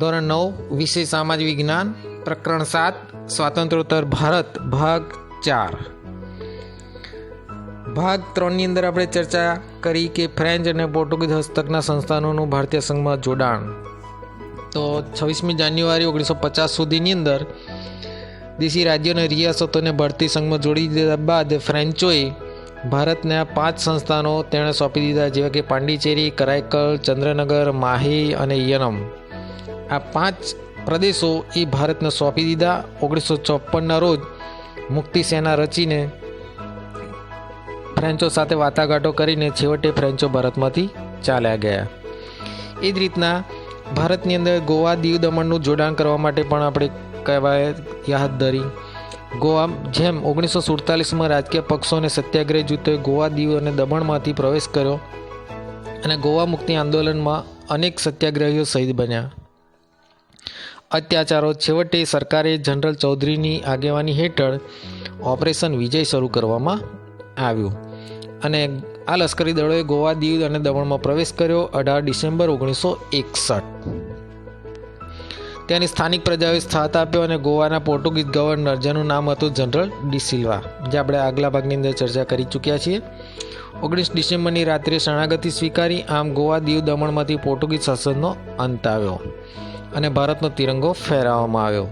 ધોરણ નવ, વિષય સામાજિક વિજ્ઞાન, પ્રકરણ સાત, સ્વાતંત્ર્યોત્તર ભારત, ભાગ ચાર. ભાગ ત્રણની અંદર આપણે ચર્ચા કરી કે ફ્રેન્ચ અને પોર્ટુગીઝ હસ્તકના સંસ્થાનોનું ભારતીય સંઘમાં જોડાણ. તો છવ્વીસમી જાન્યુઆરી ઓગણીસો પચાસ સુધીની અંદર દેશી રાજ્યો અને રિયાસતોને ભારતીય સંઘમાં જોડી દીધા બાદ ફ્રેન્ચોએ ભારતના પાંચ સંસ્થાનો તેણે સોંપી દીધા, જેવા કે પાંડિચેરી કરાઈકલ ચંદ્રનગર, માહી અને યનમ. આ પાંચ પ્રદેશો એ ભારતને સોંપી દીધા. ઓગણીસો ચોપનના રોજ મુક્તિ સેના રચીને ફ્રેન્ચો સાથે વાટાઘાટો કરીને છેવટે ફ્રેન્ચો ભારતમાંથી ચાલ્યા ગયા. એ જ રીતના ભારતની અંદર ગોવા દીવ દમણનું જોડાણ કરવા માટે પણ આપણે કહેવાય યાદ ધરી. ગોવા જેમ ઓગણીસો સુડતાલીસમાં રાજકીય પક્ષો અને સત્યાગ્રહ જૂથોએ ગોવા દીવ અને દમણમાંથી પ્રવેશ કર્યો અને ગોવા મુક્તિ આંદોલનમાં અનેક સત્યાગ્રહીઓ શહીદ બન્યા. અત્યાચારો છેવટે સરકારે જનરલ ચૌધરીની આગેવાની હેઠળ ઓપરેશન વિજય શરૂ કરવામાં આવ્યું. અને આ લશ્કરી દળોએ ગોવા દીવ અને દમણમાં પ્રવેશ કર્યો અઢાર ડિસેમ્બર ઓગણીસો એકસઠ. ત્યાંની સ્થાનિક પ્રજાએ સાથ આપ્યો અને ગોવાના પોર્ટુગીઝ ગવર્નર, જેનું નામ હતું જનરલ ડિસિલ્વા જે આપણે આગલા ભાગની અંદર ચર્ચા કરી ચૂક્યા છીએ. ઓગણીસ ડિસેમ્બરની રાત્રે શરણાગતિ સ્વીકારી આમ ગોવા દીવ દમણમાંથી પોર્ટુગીઝ શાસનનો અંત આવ્યો. અને ભારતનો તિરંગો ફહેરાવવામાં આવ્યો.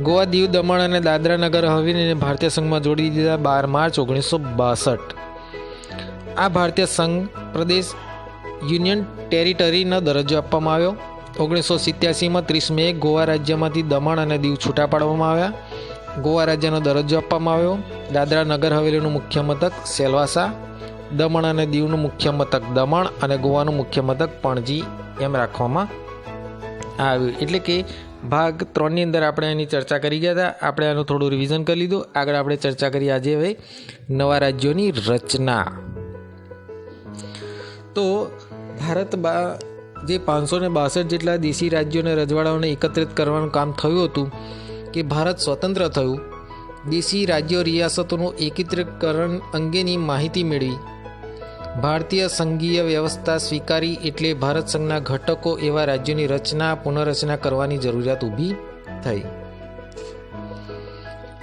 ગોવા દીવ દમણ અને દાદરા નગર હવેલીને ભારતીય સંઘમાં જોડી દીધા બાર માર્ચ ઓગણીસો બાસઠ. આ ભારતીય સંઘ પ્રદેશ યુનિયન ટેરિટરીનો દરજ્જો આપવામાં આવ્યો. ઓગણીસો સિત્યાસીમાં ત્રીસ મે ગોવા રાજ્યમાંથી દમણ અને દીવ છૂટા પાડવામાં આવ્યા. ગોવા રાજ્યનો દરજ્જો આપવામાં આવ્યો. દાદરા નગર હવેલીનું મુખ્ય મથક સેલવાસા, દમણ અને દીવનું મુખ્ય મથક દમણ અને ગોવાનું મુખ્ય મથક પણજી. એમ રાખવામાં આવ્યું એટલે કે ભાગ ત્રણની અંદર આપણે એની ચર્ચા કરી ગયા હતા. આપણે આનું થોડું રિવિઝન કરી લીધું. આગળ આપણે ચર્ચા કરી આજે હવે નવા રાજ્યોની રચના. તો ભારત બા જે પાંચસો ને બાસઠ જેટલા દેશી રાજ્યોને રજવાડાઓને એકત્રિત કરવાનું કામ થયું હતું કે ભારત સ્વતંત્ર થયું. દેશી રાજ્યો રિયાસતોનું એકત્રીકરણ અંગેની માહિતી મેળવી. ભારતીય સંઘીય વ્યવસ્થા સ્વીકારી એટલે ભારત સંઘના ઘટકો એવા રાજ્યોની રચના, પુનઃરચના કરવાની જરૂરિયાત ઊભી થઈ.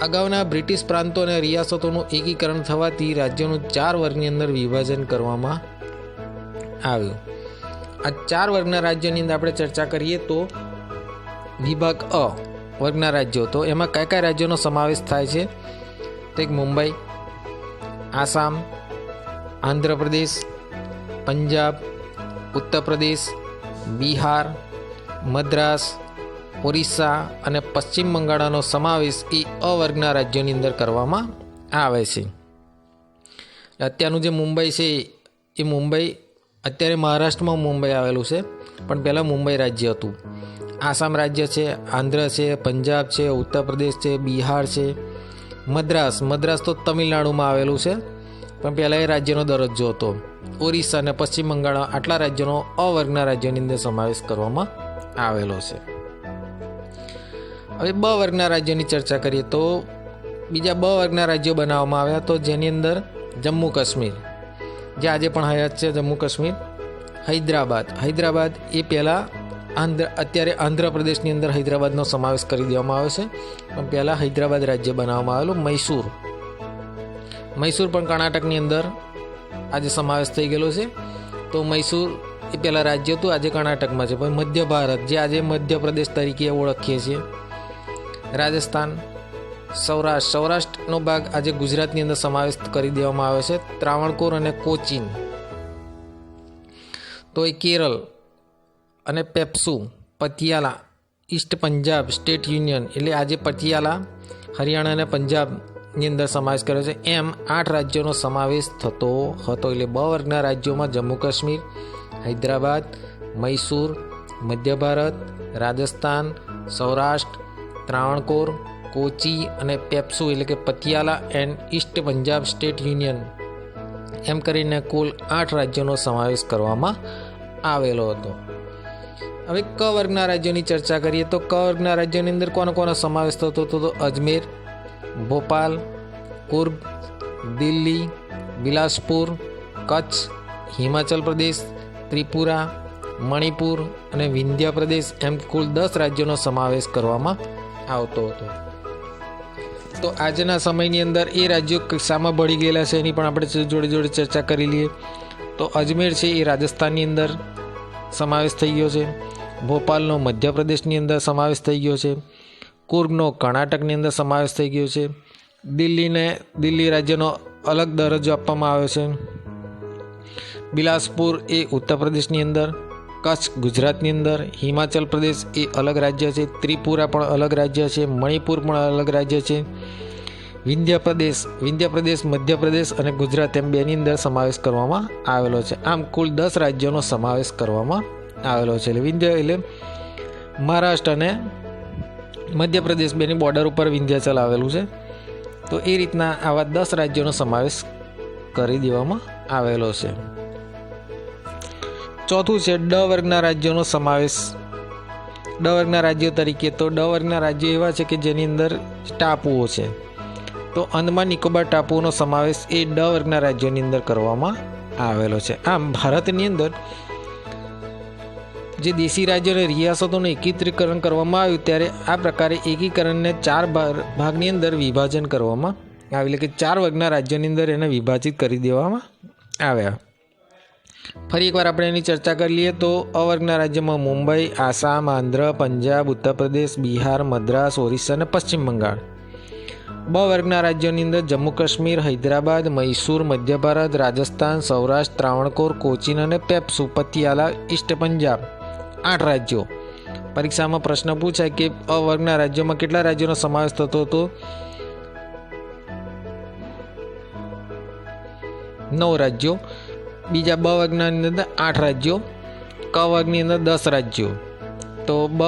અગાઉના બ્રિટિશ પ્રાંતો અને રિયાસતોનું એકીકરણ થવાથી રાજ્યોનું ચાર વર્ગની અંદર વિભાજન કરવામાં આવ્યું. આ ચાર વર્ગના રાજ્યોની અંદર આપણે ચર્ચા કરીએ તો વિભાગ અ વર્ગના રાજ્યો. તો એમાં કયા કયા રાજ્યોનો સમાવેશ થાય છે? તો એક મુંબઈ, આસામ આંધ્રપ્રદેશ, પંજાબ ઉત્તર પ્રદેશ બિહાર, મદ્રાસ, ઓરિસ્સા અને પશ્ચિમ બંગાળનો સમાવેશ એ અવર્ગના રાજ્યોની અંદર કરવામાં આવે છે. અત્યારનું જે મુંબઈ છે, એ મુંબઈ અત્યારે મહારાષ્ટ્રમાં મુંબઈ આવેલું છે, પણ પહેલાં મુંબઈ રાજ્ય હતું. આસામ રાજ્ય છે, આંધ્ર છે, પંજાબ છે ઉત્તર પ્રદેશ છે, બિહાર છે, મદ્રાસ. મદ્રાસ તો તમિલનાડુમાં આવેલું છે. પણ પહેલાં એ રાજ્યનો દરજ્જો હતો. ઓરિસ્સા અને પશ્ચિમ બંગાળ આટલા રાજ્યોનો અવર્ગના રાજ્યોની અંદર સમાવેશ કરવામાં આવેલો છે. હવે બ વર્ગના રાજ્યોની ચર્ચા કરીએ તો બીજા બ વર્ગના રાજ્યો બનાવવામાં આવ્યા તો જેની અંદર જમ્મુ કાશ્મીર. જે આજે પણ હયાત છે જમ્મુ કાશ્મીર. હૈદરાબાદ. હૈદરાબાદ એ પહેલાં આંધ્ર, અત્યારે આંધ્રપ્રદેશની અંદર હૈદરાબાદનો સમાવેશ કરી દેવામાં આવ્યો છે. પણ પહેલાં હૈદરાબાદ રાજ્ય બનાવવામાં આવેલું મૈસૂર. મૈસૂર પણ કર્ણાટકની અંદર આજે સમાવેશ થઈ ગયેલો છે. તો મૈસૂર એ પહેલાં રાજ્ય હતું, આજે કર્ણાટકમાં છે. પણ મધ્ય ભારત, જે આજે મધ્યપ્રદેશ તરીકે ઓળખીએ છીએ. રાજસ્થાન, સૌરાષ્ટ્ર, સૌરાષ્ટ્રનો ભાગ આજે ગુજરાતની અંદર સમાવેશ કરી દેવામાં આવ્યો છે. ત્રાવણકોર અને કોચીન. તો એ કેરળ અને PEPSU Patiala East Punjab State Union, એટલે આજે પટિયાલા, હરિયાણા અને પંજાબની અંદર સમાવેશ કર્યો છે. એમ આઠ રાજ્યોનો સમાવેશ થતો હતો. એટલે બ વર્ગના રાજ્યોમાં જમ્મુ કાશ્મીર, હૈદરાબાદ, મૈસૂર, મધ્ય ભારત, રાજસ્થાન, સૌરાષ્ટ્ર ત્રાવણકોર કોચી અને પેપ્સુ એટલે કે Patiala and East Punjab State Union. એમ કરીને કુલ આઠ રાજ્યોનો સમાવેશ કરવામાં આવેલો હતો. હવે ક વર્ગના રાજ્યોની ચર્ચા કરીએ તો ક વર્ગના રાજ્યોની અંદર કોનો કોનો સમાવેશ થતો હતો? તો અજમેર ભોપાલ, કુર્ગ, દિલ્હી, બિલાસપુર, કચ્છ, હિમાચલ પ્રદેશ, ત્રિપુરા, મણિપુર અને વિંધ્ય પ્રદેશ એમ કુલ દસ રાજ્યોનો સમાવેશ કરવામાં આવતો હતો. તો આજના સમયની અંદર એ રાજ્યો કક્ષામાં ભળી ગયેલા છે એની પણ આપણે જોડે જોડે ચર્ચા કરી લઈએ. તો અજમેર છે એ રાજસ્થાનની અંદર સમાવેશ થઈ ગયો છે. ભોપાલનો મધ્યપ્રદેશની અંદર સમાવેશ થઈ ગયો છે. કુર્ગનો કર્ણાટકની અંદર સમાવેશ થઈ ગયો છે. દિલ્હીને દિલ્હી રાજ્યનો અલગ દરજ્જો આપવામાં આવ્યો છે. બિલાસપુર એ ઉત્તર પ્રદેશની અંદર, કચ્છ ગુજરાતની અંદર, હિમાચલ પ્રદેશ એ અલગ રાજ્ય છે, ત્રિપુરા પણ અલગ રાજ્ય છે, મણિપુર પણ અલગ રાજ્ય છે. વિંધ્ય પ્રદેશ વિંધ્ય પ્રદેશ મધ્યપ્રદેશ અને ગુજરાત એમ બેની અંદર સમાવેશ કરવામાં આવેલો છે. આમ કુલ દસ રાજ્યોનો સમાવેશ કરવામાં આવેલો છે. એટલે વિંધ્ય એટલે મહારાષ્ટ્ર અને મધ્યપ્રદેશ બેની બોર્ડર ઉપર વિંધ્યાચલ આવેલું છે. તો એ રીતના આવા દસ રાજ્યોનો સમાવેશ કરી દેવામાં આવેલો છે. ચોથું છે, ડ વર્ગના રાજ્યોનો સમાવેશ. ડ વર્ગના રાજ્યો તરીકે તો ડ વર્ગના રાજ્યો એવા છે કે જેની અંદર ટાપુઓ છે. તો અંદમાન નિકોબાર ટાપુઓનો સમાવેશ એ ડ વર્ગના રાજ્યોની અંદર કરવામાં આવેલો છે. આમ ભારતની અંદર જે દેશી રાજ્યો અને રિયાસતોનું એકીકરણ કરવામાં આવ્યું ત્યારે આ પ્રકારે એકીકરણને ચાર ભાગની અંદર વિભાજન કરવામાં આવ્યું. એટલે કે ચાર વર્ગના રાજ્યોની અંદર એને વિભાજિત કરી દેવામાં આવ્યા. ફરી એકવાર આપણે એની ચર્ચા કરી લઈએ તો અવર્ગના રાજ્યમાં મુંબઈ, આસામ, આંધ્ર, પંજાબ ઉત્તર પ્રદેશ બિહાર, મદ્રાસ, ઓરિસ્સા અને પશ્ચિમ બંગાળ. બ વર્ગના રાજ્યોની અંદર જમ્મુ કાશ્મીર, હૈદરાબાદ, મૈસૂર, મધ્ય ભારત, રાજસ્થાન, સૌરાષ્ટ્ર, ત્રાવણકોર, કોચીન અને પેપ્સુ, પતિયાલા, ઈસ્ટ પંજાબ. આઠ રાજ્યો. પરીક્ષામાં પ્રશ્ન પૂછાય કે અ વર્ગના રાજ્યોમાં કેટલા રાજ્યોનો સમાવેશ થતો હતો? નવ રાજ્યો. બીજા બ વર્ગના અંદર આઠ રાજ્યો. ક વર્ગની અંદર દસ રાજ્યો. તો બ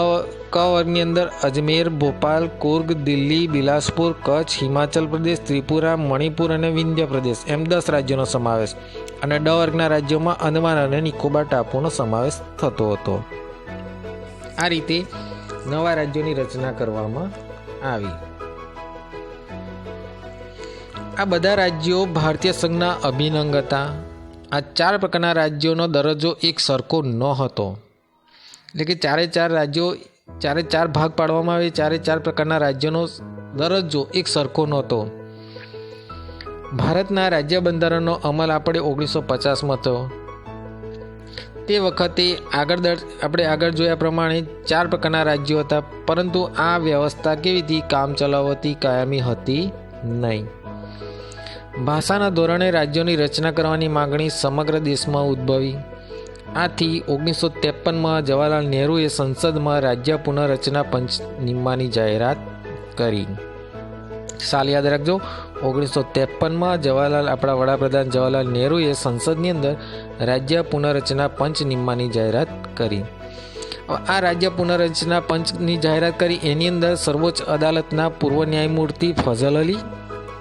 ક વર્ગની અંદર અજમેર, ભોપાલ, કુર્ગ, દિલ્હી, બિલાસપુર, કચ્છ, હિમાચલ પ્રદેશ, ત્રિપુરા, મણિપુર અને વિંધ્ય પ્રદેશ એમ દસ રાજ્યોનો સમાવેશ. અને ડ વર્ગના રાજ્યોમાં અંદમાન અને નિકોબાર ટાપુનો સમાવેશ થતો હતો. આ રીતે નવા રાજ્યોની રચના કરવામાં આવી. આ બધા રાજ્યો ભારતીય સંઘના અભિનંગ હતા. આ ચાર પ્રકારના રાજ્યોનો દરજ્જો એક સરખો ન હતો. એટલે કે ચારે ચાર રાજ્યો, ચારે ચાર ભાગ પાડવામાં આવે, ચારે ચાર પ્રકારના રાજ્યોનો દરજ્જો એક સરખો નહોતો. ભારતના રાજ્ય બંધારણનો અમલ આપણે ઓગણીસો પચાસમાં થયો તે વખતે આગળ દર આપણે આગળ જોયા પ્રમાણે ચાર પ્રકારના રાજ્યો હતા, પરંતુ આ વ્યવસ્થા કેવી હતી કામ ચલાવતી, કાયમી હતી નહીં. ભાષાના ધોરણે રાજ્યોની રચના કરવાની માગણી સમગ્ર દેશમાં ઉદ્ભવી. આથી ઓગણીસો ત્રેપનમાં જવાહરલાલ નહેરુએ સંસદમાં રાજ્ય પુનઃરચના પંચ નિમવાની જાહેરાત કરી. સાલ યાદ રાખજો. ઓગણીસો ત્રેપનમાં જવાહરલાલ, આપણા વડાપ્રધાન જવાહરલાલ નહેરુએ સંસદની અંદર રાજ્ય પુનઃરચના પંચ નિમવાની જાહેરાત કરી. આ રાજ્ય પુનઃરચના પંચની જાહેરાત કરી, એની અંદર સર્વોચ્ચ અદાલતના પૂર્વ ન્યાયમૂર્તિ ફઝલ અલી,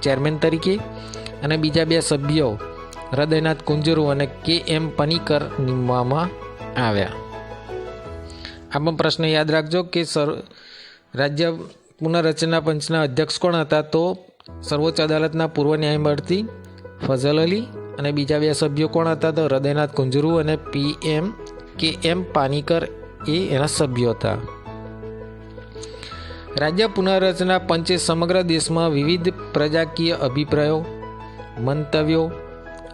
ચેરમેન તરીકે, અને બીજા બે સભ્યો હૃદયનાથ કુંજરુ અને કે એમ પનીકર નીમવામાં આવ્યા. આમાં પ્રશ્ન યાદ રાખજો કે સર, રાજ્ય પુનઃરચના પંચના અધ્યક્ષ કોણ હતા? તો સર્વોચ્ચ અદાલતના પૂર્વ ન્યાયમૂર્તિ ફઝલ અલી અને બીજા બે સભ્યો કોણ હતા? તો હૃદયનાથ કુંજરુ અને પી એમ કે એમ પાનીકર એ એના સભ્યો હતા. રાજ્ય પુનઃરચના પંચે સમગ્ર દેશમાં વિવિધ પ્રજાકીય અભિપ્રાયો, મંતવ્યો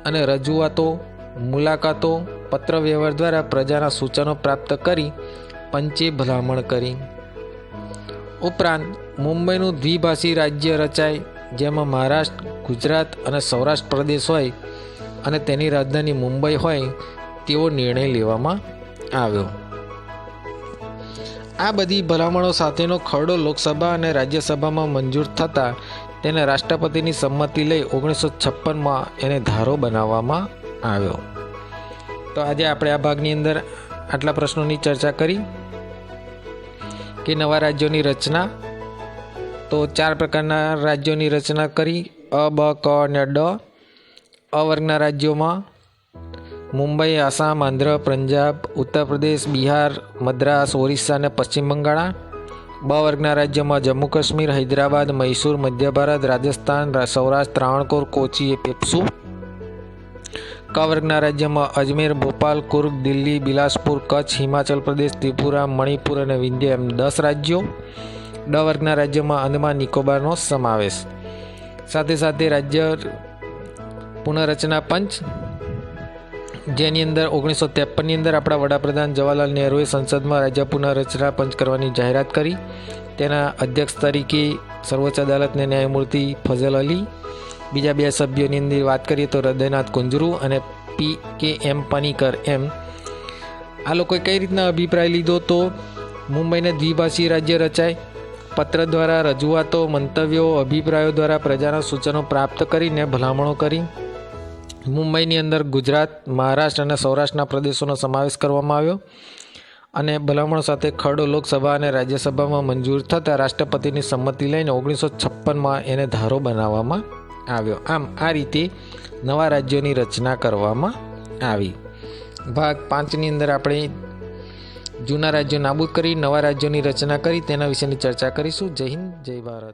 અને રજૂઆતો, મુલાકાતો, પત્ર વ્યવહાર દ્વારા પ્રજાના સૂચનો પ્રાપ્ત કરી પંચે ભલામણ કરી. ઉપરાંત મુંબઈનું દ્વિભાષી રાજ્ય રચાય, જેમાં મહારાષ્ટ્ર, ગુજરાત અને સૌરાષ્ટ્ર પ્રદેશ હોય અને તેની રાજધાની મુંબઈ હોય તેવો નિર્ણય લેવામાં આવ્યો. આ બધી ભલામણો સાથેનો ખરડો લોકસભા અને રાજ્યસભામાં મંજૂર થતાં તેને રાષ્ટ્રપતિની સંમતિ લઈ ઓગણીસો છપ્પનમાં એને ધારો બનાવવામાં આવ્યો. તો આજે આપણે આ ભાગની અંદર આટલા પ્રશ્નોની ચર્ચા કરી. કે નવા રાજ્યોની રચના? તો ચાર પ્રકારના રાજ્યોની રચના કરી. અ, બ, ક અને ડ. અ વર્ગના રાજ્યોમાં મુંબઈ, આસામ, આંધ્ર, પંજાબ, ઉત્તર પ્રદેશ, બિહાર, મદ્રાસ, ઓરિસ્સા અને પશ્ચિમ બંગાળ. બ વર્ગના રાજ્યમાં જમ્મુ કાશ્મીર, હૈદરાબાદ, મૈસૂર, મધ્ય ભારત, રાજસ્થાન સૌરાષ્ટ્ર ત્રાવણકોર કોચી, એ પેપ્સુ ક વર્ગના રાજ્યમાં અજમેર, ભોપાલ, કુર્ગ, દિલ્હી, બિલાસપુર, કચ્છ, હિમાચલ પ્રદેશ, ત્રિપુરા, મણિપુર અને વિંધ્ય એમ દસ રાજ્યો ડ વર્ગના રાજ્યમાં અંદમાન નિકોબારનો સમાવેશ. સાથે સાથે રાજ્ય પુનઃરચના પંચ, જેની અંદર ઓગણીસો ત્રેપનની અંદર આપણા વડાપ્રધાન જવાહરલાલ નહેરુએ સંસદમાં રાજ્ય પુનઃરચના પંચ કરવાની જાહેરાત કરી. તેના અધ્યક્ષ તરીકે સર્વોચ્ચ અદાલતના ન્યાયમૂર્તિ ફઝલ અલી બીજા બે સભ્યોની અંદર વાત કરીએ તો હૃદયનાથ કુંજરુ અને પી કે એમ પનીકર એમ. આ લોકોએ કઈ રીતના અભિપ્રાય લીધો તો? મુંબઈને દ્વિભાષી રાજ્ય રચાય. પત્ર દ્વારા રજૂઆતો, મંતવ્યો, અભિપ્રાયો દ્વારા પ્રજાના સૂચનો પ્રાપ્ત કરીને ભલામણો કરી. મુંબઈની અંદર ગુજરાત, મહારાષ્ટ્ર અને સૌરાષ્ટ્રના પ્રદેશોનો સમાવેશ કરવામાં આવ્યો. અને ભલામણો સાથે ખરડો લોકસભા અને રાજ્યસભામાં મંજૂર થતાં રાષ્ટ્રપતિની સંમતિ લઈને ઓગણીસો છપ્પનમાં એને ધારો બનાવવામાં આવ્યો. આમ આ રીતે નવા રાજ્યોની રચના કરવામાં આવી. ભાગ પાંચની અંદર આપણે જૂના રાજ્યો નાબૂદ કરી, નવા રાજ્યોની રચના કરી, તેના વિશેની ચર્ચા કરીશું. જય હિન્દ, જય ભારત.